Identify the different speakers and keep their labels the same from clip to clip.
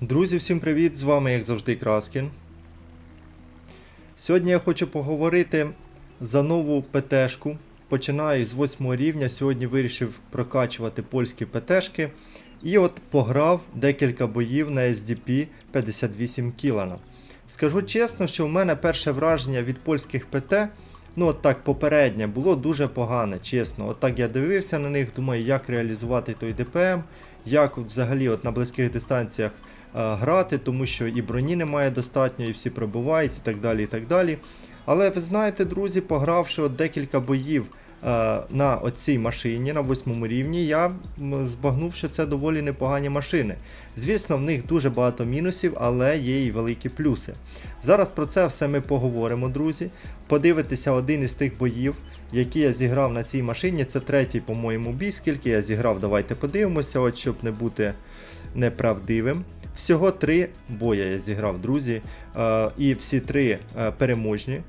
Speaker 1: Друзі, всім привіт! З вами, як завжди, Краскін. Сьогодні я хочу поговорити за нову ПТшку. Починаю з 8 рівня. Сьогодні вирішив прокачувати польські ПТшки. І от пограв декілька боїв на SDP 58 Кілана. Скажу чесно, що в мене перше враження від польських ПТ, ну от так попереднє, було дуже погане, чесно. От так я дивився на них, думаю, як реалізувати той ДПМ, як взагалі от на близьких дистанціях грати, тому що і броні немає достатньо, і всі пробувають, і так далі. і так далі. Але ви знаєте, друзі, погравши от декілька боїв е, на оцій машині на восьмому рівні, я збагнув, що це доволі непогані машини. Звісно, в них дуже багато мінусів, але є і великі плюси. Зараз про це все ми поговоримо, друзі. Подивитися один із тих боїв, які я зіграв на цій машині. Це третій, по-моєму, бій. Скільки я зіграв, давайте подивимося, от щоб не бути неправдивим. Всього три боя я зіграв, друзі, е, і всі три е, переможні.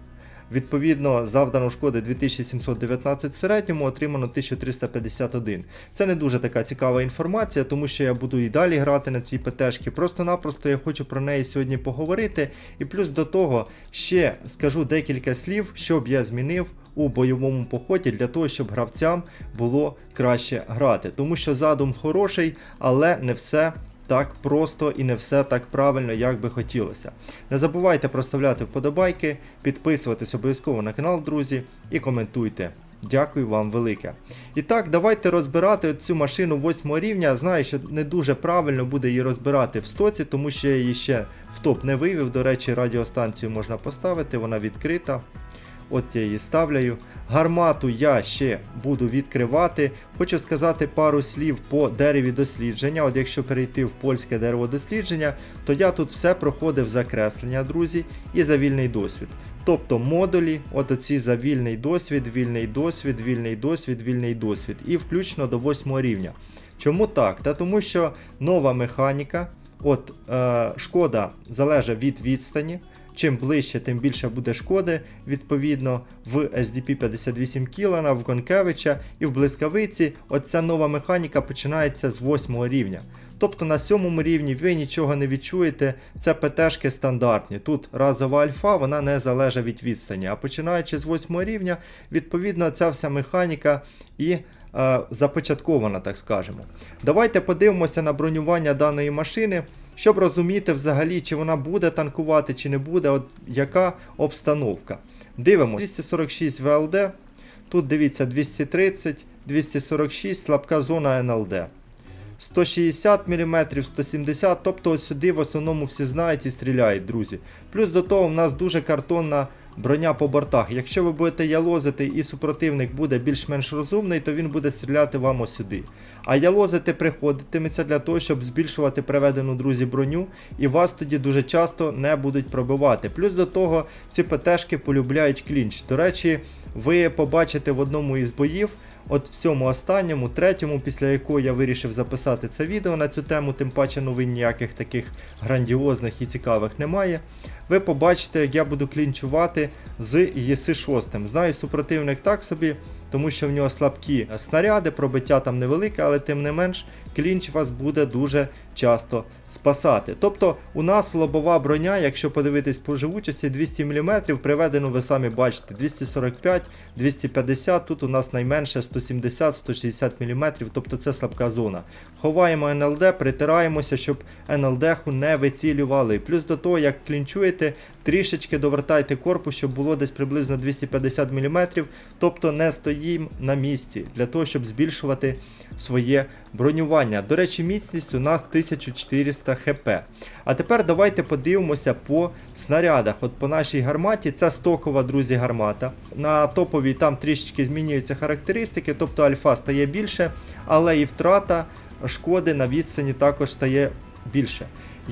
Speaker 1: Відповідно, завдано шкоди 2719 в середньому, отримано 1351. Це не дуже така цікава інформація, тому що я буду і далі грати на цій ПТшки. Просто-напросто я хочу про неї сьогодні поговорити. І плюс до того ще скажу декілька слів, що б я змінив у бойовому поході для того, щоб гравцям було краще грати. Тому що задум хороший, але не все так просто і не все так правильно, як би хотілося. Не забувайте проставляти вподобайки, підписуватись обов'язково на канал, друзі, і коментуйте. Дякую вам велике. І так, давайте розбирати цю машину 8 рівня. Знаю, що не дуже правильно буде її розбирати в стоці, тому що я її ще в топ не вивів. До речі, радіостанцію можна поставити, вона відкрита. От я її ставляю. Гармату я ще буду відкривати. Хочу сказати пару слів по дереві дослідження. От якщо перейти в польське дерево дослідження, то я тут все проходив закреслення, друзі, і за вільний досвід. Тобто модулі, от оці за вільний досвід, вільний досвід, вільний досвід, вільний досвід. І включно до 8 рівня. Чому так? Та тому що нова механіка, от е, шкода залежить від відстані. Чим ближче, тим більше буде шкоди, відповідно, в SDP 58 Кілана, в Конкевича і в Блискавиці. Оця нова механіка починається з 8 рівня. Тобто на 7 рівні ви нічого не відчуєте, це ПТшки стандартні. Тут разова альфа, вона не залежить від відстані. А починаючи з 8 рівня, відповідно, ця вся механіка і е, започаткована, так скажемо. Давайте подивимося на бронювання даної машини щоб розуміти взагалі, чи вона буде танкувати, чи не буде, от яка обстановка. Дивимося, 246 ВЛД. Тут дивіться 230, 246, слабка зона НЛД. 160 мм, 170 тобто ось сюди в основному всі знають і стріляють, друзі. Плюс до того в нас дуже картонна броня по бортах. Якщо ви будете ялозити і супротивник буде більш-менш розумний, то він буде стріляти вам сюди. А ялозити приходитиметься для того, щоб збільшувати приведену друзі броню, і вас тоді дуже часто не будуть пробивати. Плюс до того ці ПТшки полюбляють клінч. До речі, ви побачите в одному із боїв. От в цьому останньому, третьому, після якого я вирішив записати це відео на цю тему, тим паче новин ніяких таких грандіозних і цікавих немає. Ви побачите, як я буду клінчувати з ЄСи 6. Знаю, супротивник так собі, тому що в нього слабкі снаряди, пробиття там невелике, але тим не менш клінч вас буде дуже часто спасати. Тобто у нас лобова броня, якщо подивитись по живучості, 200 мм, приведено, ви самі бачите, 245, 250, тут у нас найменше 170-160 мм, тобто це слабка зона. Ховаємо НЛД, притираємося, щоб НЛД-ху не вицілювали. Плюс до того, як клінчуєте, трішечки довертайте корпус, щоб було десь приблизно 250 мм, тобто не стоїмо на місці, для того, щоб збільшувати своє бронювання. До речі, міцність у нас 1400 хп. А тепер давайте подивимося по снарядах. От по нашій гарматі, це стокова, друзі, гармата. На топовій там трішечки змінюються характеристики, тобто альфа стає більше, але і втрата шкоди на відстані також стає більше.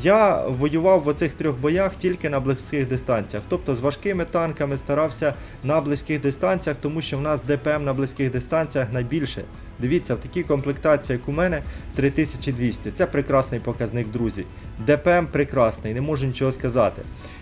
Speaker 1: Я воював в оцих трьох боях тільки на близьких дистанціях. Тобто з важкими танками старався на близьких дистанціях, тому що в нас ДПМ на близьких дистанціях найбільше. Дивіться, в такій комплектації, як у мене, 3200. Це прекрасний показник, друзі. ДПМ прекрасний, не можу нічого сказати.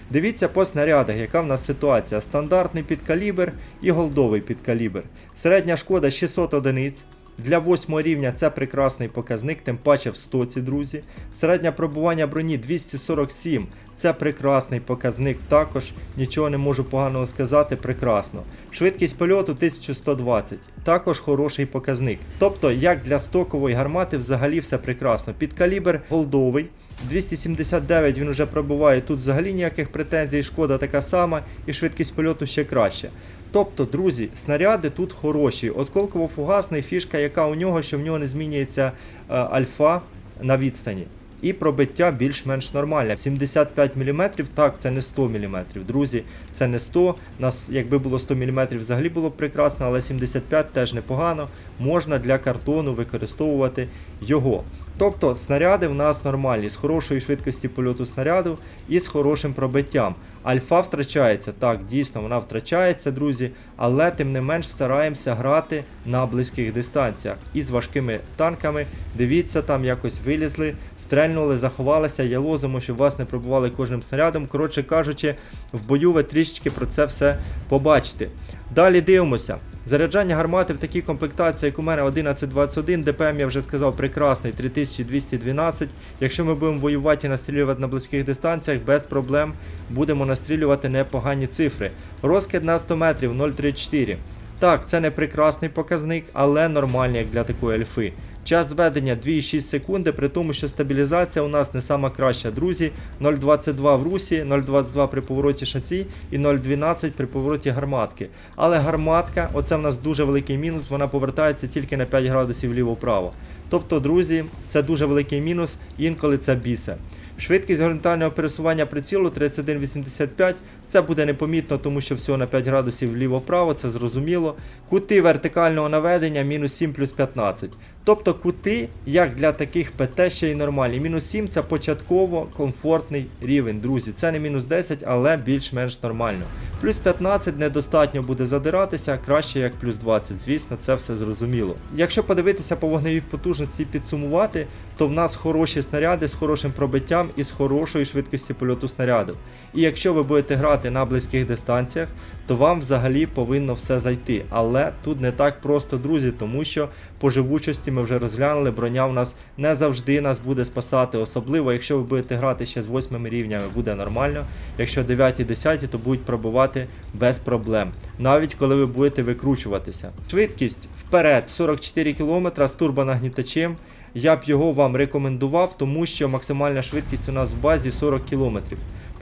Speaker 1: Дивіться по снарядах, яка в нас ситуація. Стандартний підкалібр і голдовий підкалібр. Середня шкода 600 одиниць. Для 8 рівня це прекрасний показник, тим паче в стоці, друзі. Середнє пробування броні 247. Це прекрасний показник також. Нічого не можу поганого сказати, прекрасно. Швидкість польоту 1120. Також хороший показник. Тобто, як для стокової гармати, взагалі все прекрасно. Під калібр голдовий. 279 він вже пробуває, тут взагалі ніяких претензій, шкода така сама, і швидкість польоту ще краще. Тобто, друзі, снаряди тут хороші. Осколково-фугасний фішка, яка у нього, що в нього не змінюється е, альфа на відстані. І пробиття більш-менш нормальне. 75 мм, так, це не 100 мм. Друзі, це не 100. Нас, якби було 100 мм, взагалі було б прекрасно, але 75 теж непогано. Можна для картону використовувати його. Тобто снаряди в нас нормальні, з хорошою швидкості польоту снаряду і з хорошим пробиттям. Альфа втрачається, так, дійсно, вона втрачається, друзі, але тим не менш стараємося грати на близьких дистанціях. І з важкими танками. Дивіться, там якось вилізли, стрельнули, заховалися, ялозимо, щоб вас не пробували кожним снарядом. Коротше кажучи, в бою ви трішечки про це все побачите. Далі дивимося. Заряджання гармати в такій комплектації, як у мене 1121, ДПМ я вже сказав прекрасний 3212. Якщо ми будемо воювати і настрілювати на близьких дистанціях, без проблем будемо настрілювати непогані цифри. Розкид на 100 метрів 0,34. Так, це не прекрасний показник, але нормальний як для такої альфи. Час зведення 2,6 секунди, при тому, що стабілізація у нас не сама краща, друзі. 0,22 в русі, 0,22 при повороті шасі і 0,12 при повороті гарматки. Але гарматка, оце в нас дуже великий мінус, вона повертається тільки на 5 градусів вліво-вправо. Тобто, друзі, це дуже великий мінус, інколи це бісе. Швидкість горизонтального пересування прицілу 31,85. Це буде непомітно, тому що всього на 5 градусів вліво-вправо, це зрозуміло. Кути вертикального наведення мінус 7 плюс 15. Тобто кути, як для таких ПТ, ще й нормальні. Мінус 7 це початково комфортний рівень, друзі. Це не мінус 10, але більш-менш нормально. Плюс 15 недостатньо буде задиратися, краще як плюс 20. Звісно, це все зрозуміло. Якщо подивитися по вогневій потужності і підсумувати, то в нас хороші снаряди з хорошим пробиттям і з хорошою швидкістю польоту снаряду. І якщо ви будете грати на близьких дистанціях, то вам взагалі повинно все зайти. Але тут не так просто, друзі, тому що по живучості ми вже розглянули, броня в нас не завжди нас буде спасати. Особливо, якщо ви будете грати ще з 8 рівнями, буде нормально. Якщо 9 10, то будуть пробувати без проблем. Навіть коли ви будете викручуватися. Швидкість вперед 44 км з турбонагнітачем. Я б його вам рекомендував, тому що максимальна швидкість у нас в базі 40 км.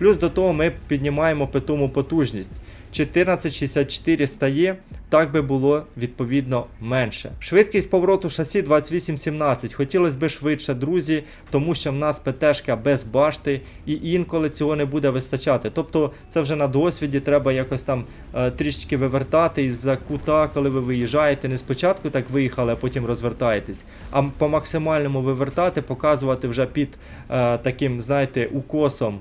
Speaker 1: Плюс до того ми піднімаємо питому потужність. 1464 стає, так би було відповідно менше. Швидкість повороту шасі 2817. Хотілося б швидше, друзі, тому що в нас ПТшка без башти, і інколи цього не буде вистачати. Тобто це вже на досвіді треба якось там е, трішечки вивертати із-за кута, коли ви виїжджаєте. Не спочатку так виїхали, а потім розвертаєтесь. А по максимальному вивертати, показувати вже під е, таким, знаєте, укосом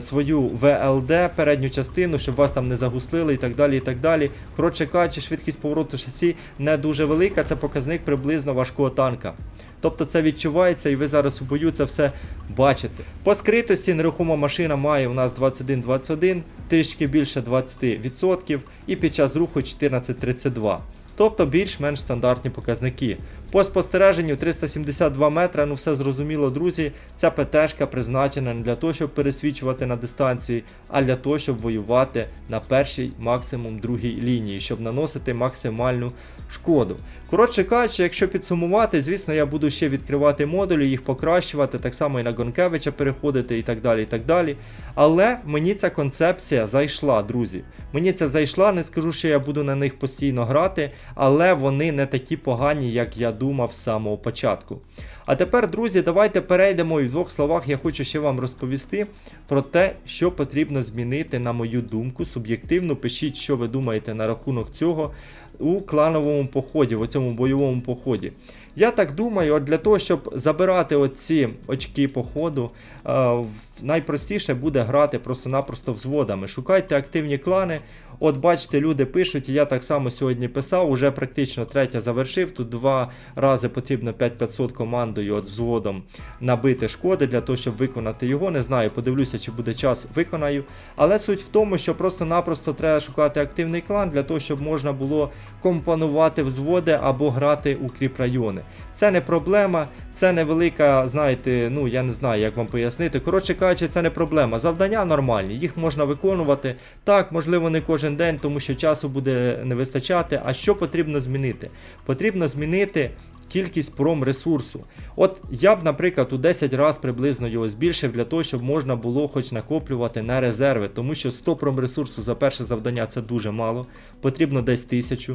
Speaker 1: свою ВЛД, передню частину, щоб вас там не загуслили і так далі. і так далі. Коротше кажучи, швидкість повороту шасі не дуже велика, це показник приблизно важкого танка. Тобто це відчувається і ви зараз у бою це все бачите. По скритості нерухома машина має у нас 21-21, трішки більше 20% і під час руху 14-32. Тобто більш-менш стандартні показники. По спостереженню 372 метра, ну все зрозуміло, друзі. Ця ПТшка призначена не для того, щоб пересвічувати на дистанції, а для того, щоб воювати на першій, максимум другій лінії, щоб наносити максимальну шкоду. Коротше кажучи, якщо підсумувати, звісно, я буду ще відкривати модулі, їх покращувати, так само і на Гонкевича переходити і так далі. і так далі. Але мені ця концепція зайшла, друзі. Мені це зайшла, не скажу, що я буду на них постійно грати, але вони не такі погані, як я думав з самого початку. А тепер, друзі, давайте перейдемо і в двох словах я хочу ще вам розповісти про те, що потрібно змінити, на мою думку, суб'єктивно. Пишіть, що ви думаєте на рахунок цього у клановому поході, в цьому бойовому поході. Я так думаю, от для того, щоб забирати оці очки по ходу, е, найпростіше буде грати просто-напросто взводами. Шукайте активні клани. От бачите, люди пишуть, я так само сьогодні писав, уже практично третя завершив. Тут два рази потрібно 5500 командою от взводом набити шкоди для того, щоб виконати його. Не знаю, подивлюся, чи буде час, виконаю. Але суть в тому, що просто-напросто треба шукати активний клан для того, щоб можна було компонувати взводи або грати у кріп райони. Це не проблема, це невелика, знаєте, ну я не знаю, як вам пояснити. Коротше кажучи, це не проблема. Завдання нормальні, їх можна виконувати. Так, можливо, не кожен день, тому що часу буде не вистачати. А що потрібно змінити? Потрібно змінити. Кількість промресурсу. От я б, наприклад, у 10 разів приблизно його збільшив для того, щоб можна було хоч накоплювати на резерви, тому що 100 промресурсу за перше завдання це дуже мало, потрібно десь 1000.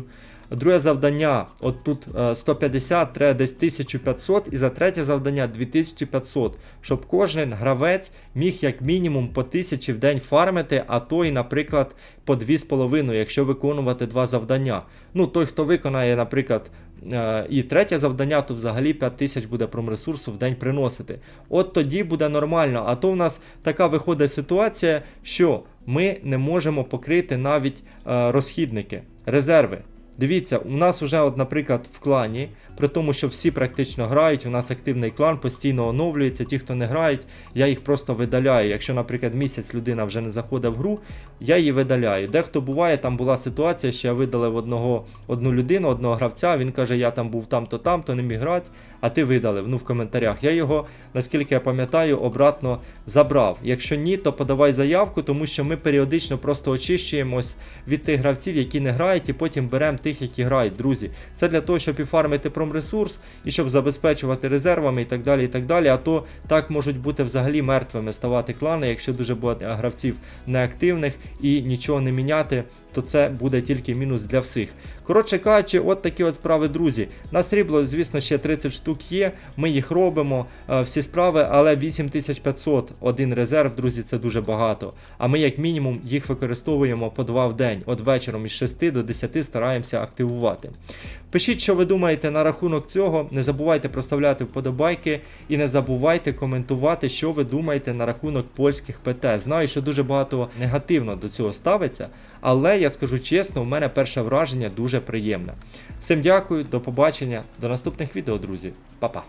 Speaker 1: Друге завдання, от тут е, 150, треба десь 1500, і за третє завдання 2500, щоб кожен гравець міг як мінімум по 1000 в день фармити, а то і, наприклад, по 2,5, якщо виконувати два завдання. Ну, той, хто виконає, наприклад, е, і третє завдання, то взагалі 5 тисяч буде промресурсу в день приносити. От тоді буде нормально. А то в нас така виходить ситуація, що ми не можемо покрити навіть е, розхідники, резерви. Дивіться, у нас вже, от, наприклад, в клані, при тому, що всі практично грають, у нас активний клан постійно оновлюється. Ті, хто не грають, я їх просто видаляю. Якщо, наприклад, місяць людина вже не заходить в гру, я її видаляю. Дехто буває, там була ситуація, що я видалив одного, одну людину, одного гравця. Він каже, я там був там-то, там-то, не міг грати, а ти видалив. Ну, в коментарях. Я його, наскільки я пам'ятаю, обратно забрав. Якщо ні, то подавай заявку, тому що ми періодично просто очищуємось від тих гравців, які не грають, і потім беремо тих, які грають, друзі. Це для того, щоб і фармити промресурс, і щоб забезпечувати резервами і так далі. і так далі. А то так можуть бути взагалі мертвими ставати клани, якщо дуже багато гравців неактивних і нічого не міняти. То це буде тільки мінус для всіх. Коротше кажучи, от такі от справи, друзі. На срібло, звісно, ще 30 штук є. Ми їх робимо, е, всі справи, але 8500 один резерв, друзі, це дуже багато. А ми, як мінімум, їх використовуємо по два в день. От вечором із 6 до 10 стараємося активувати. Пишіть, що ви думаєте на рахунок цього. Не забувайте проставляти вподобайки і не забувайте коментувати, що ви думаєте на рахунок польських ПТ. Знаю, що дуже багато негативно до цього ставиться, але я скажу чесно, у мене перше враження дуже приємне. Всім дякую, до побачення, до наступних відео, друзі. Па-па.